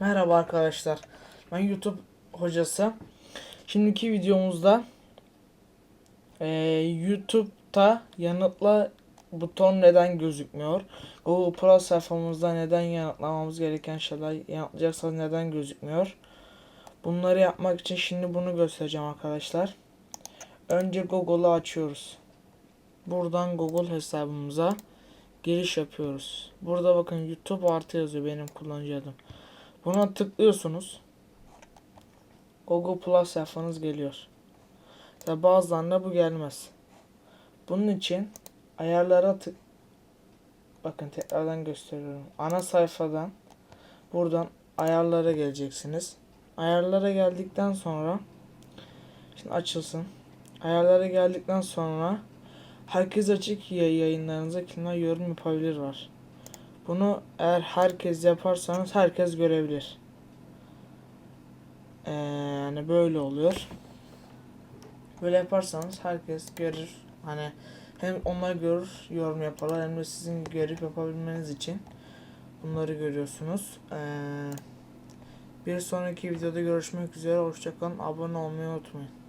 Merhaba arkadaşlar. Ben YouTube hocası. Şimdiki videomuzda eee, YouTube'da yanıtla buton neden gözükmüyor? Google Plus sayfamızda neden yanıtlamamız gereken şeyler yanıtlayacaksa neden gözükmüyor? Bunları yapmak için şimdi bunu göstereceğim arkadaşlar. Önce Google'ı açıyoruz. Buradan Google hesabımıza giriş yapıyoruz. Burada bakın YouTube artı yazıyor benim kullanıcı adım. Buna tıklıyorsunuz. Google Plus sayfanız geliyor. Ve bazılarında bu gelmez. Bunun için ayarlara tık Bakın tekrardan gösteriyorum. Ana sayfadan buradan ayarlara geleceksiniz. Ayarlara geldikten sonra şimdi açılsın. Ayarlara geldikten sonra herkes açık yay- yayınlarınıza kimler yorum yapabilir var. Bunu eğer herkes yaparsanız herkes görebilir. Ee, yani böyle oluyor. Böyle yaparsanız herkes görür. Hani hem onlar görür, yorum yaparlar hem de sizin görüp yapabilmeniz için bunları görüyorsunuz. Ee, bir sonraki videoda görüşmek üzere. Hoşçakalın. Abone olmayı unutmayın.